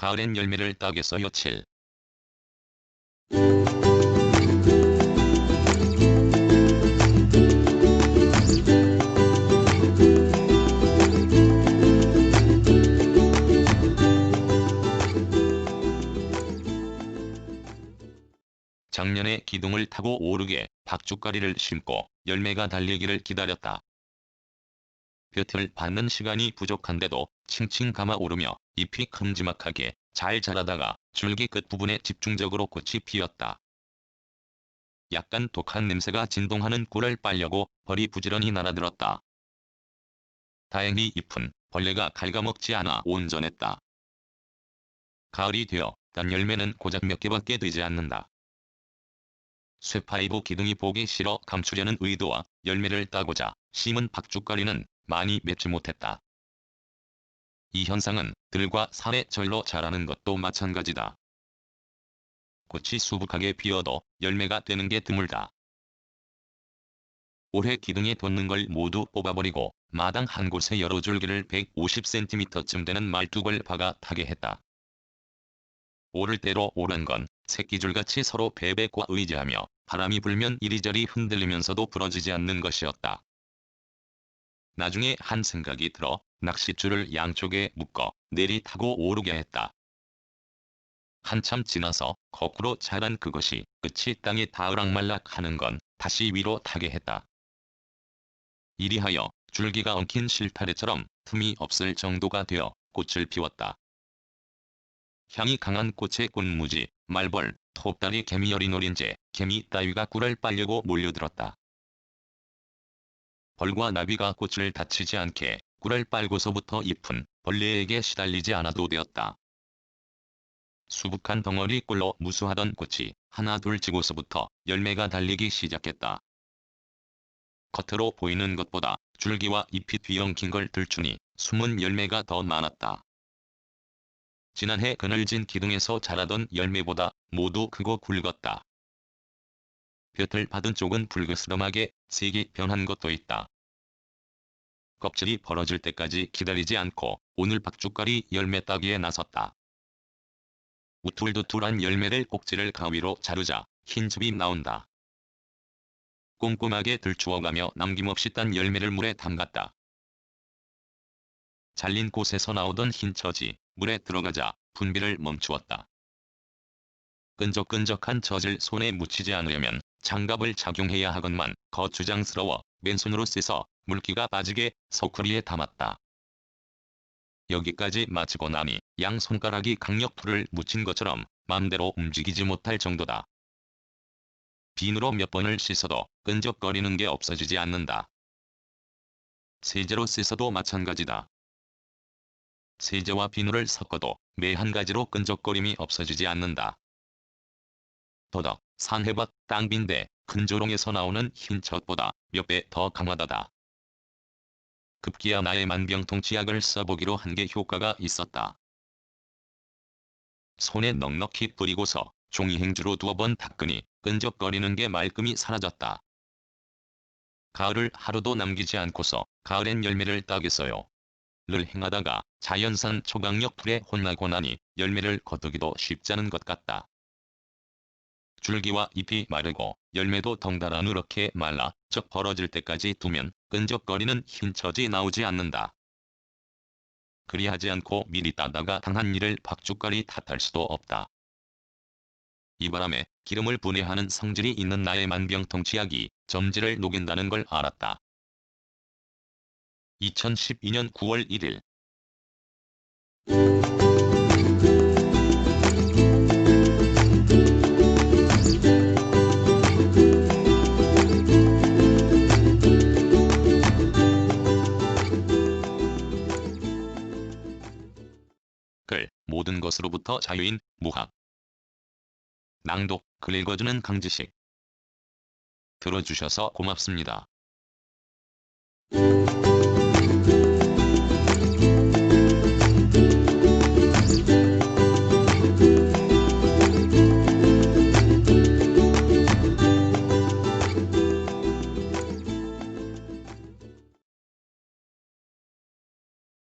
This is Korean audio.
가을엔 열매를 따겠어요 7. 작년에 기둥을 타고 오르게 박주가리를 심고 열매가 달리기를 기다렸다. 볕을 받는 시간이 부족한데도 칭칭 감아 오르며 잎이 큼지막하게 잘 자라다가 줄기 끝부분에 집중적으로 꽃이 피었다. 약간 독한 냄새가 진동하는 꿀을 빨려고 벌이 부지런히 날아들었다. 다행히 잎은 벌레가 갉아먹지 않아 온전했다. 가을이 되어 단 열매는 고작 몇 개밖에 되지 않는다. 쇠파이브 기둥이 보기 싫어 감추려는 의도와 열매를 따고자 심은 박주가리는 많이 맺지 못했다. 이 현상은 들과 산의 절로 자라는 것도 마찬가지다. 꽃이 수북하게 피어도 열매가 되는 게 드물다. 올해 기둥에 돋는 걸 모두 뽑아버리고 마당 한 곳에 여러 줄기를 150cm쯤 되는 말뚝을 박아 타게 했다. 오를 대로 오른 건 새끼줄같이 서로 배백과 의지하며 바람이 불면 이리저리 흔들리면서도 부러지지 않는 것이었다. 나중에 한 생각이 들어 낚싯줄을 양쪽에 묶어 내리 타고 오르게 했다. 한참 지나서 거꾸로 자란 그것이 끝이 땅에 닿으락말락 하는 건 다시 위로 타게 했다. 이리하여 줄기가 엉킨 실타래처럼 틈이 없을 정도가 되어 꽃을 피웠다. 향이 강한 꽃의 꽃무지, 말벌, 톱다리 개미 어린 어린재, 개미 따위가 꿀을 빨려고 몰려들었다. 벌과 나비가 꽃을 다치지 않게 꿀을 빨고서부터 잎은 벌레에게 시달리지 않아도 되었다. 수북한 덩어리 꿀로 무수하던 꽃이 하나 둘 지고서부터 열매가 달리기 시작했다. 겉으로 보이는 것보다 줄기와 잎이 뒤엉킨 걸 들추니 숨은 열매가 더 많았다. 지난해 그늘진 기둥에서 자라던 열매보다 모두 크고 굵었다. 볕을 받은 쪽은 붉으스름하게 색이 변한 것도 있다. 껍질이 벌어질 때까지 기다리지 않고 오늘 박주가리 열매 따기에 나섰다. 우툴두툴한 열매를 꼭지를 가위로 자르자 흰즙이 나온다. 꼼꼼하게 들추어가며 남김없이 딴 열매를 물에 담갔다. 잘린 곳에서 나오던 흰 젖이 물에 들어가자 분비를 멈추었다. 끈적끈적한 젖을 손에 묻히지 않으려면 장갑을 착용해야 하건만 거추장스러워 맨손으로 씻어 물기가 빠지게 서쿠리에 담았다. 여기까지 마치고 나니 양 손가락이 강력불을 묻힌 것처럼 맘대로 움직이지 못할 정도다. 비누로 몇 번을 씻어도 끈적거리는 게 없어지지 않는다. 세제로 씻어도 마찬가지다. 세제와 비누를 섞어도 매 한 가지로 끈적거림이 없어지지 않는다. 더덕, 산해밭, 땅빈대, 큰조롱에서 나오는 흰 젖보다 몇 배 더 강하다다. 급기야 나의 만병통치약을 써보기로 한 게 효과가 있었다. 손에 넉넉히 뿌리고서 종이 행주로 두어 번 닦으니 끈적거리는 게 말끔히 사라졌다. 가을을 하루도 남기지 않고서 가을엔 열매를 따겠어요. 를 행하다가 자연산 초강력 불에 혼나고 나니 열매를 거두기도 쉽지않은 것 같다. 줄기와 잎이 마르고 열매도 덩달아 누렇게 말라 쩍 벌어질 때까지 두면 끈적거리는 흰 젖이 나오지 않는다. 그리하지 않고 미리 따다가 당한 일을 박주가리 탓할 수도 없다. 이 바람에 기름을 분해하는 성질이 있는 나의 만병통치약이 점지를 녹인다는 걸 알았다. 2012년 9월 1일. 글 모든 것으로부터 자유인 무학. 낭독 글 읽어주는 강지식. 들어주셔서 고맙습니다.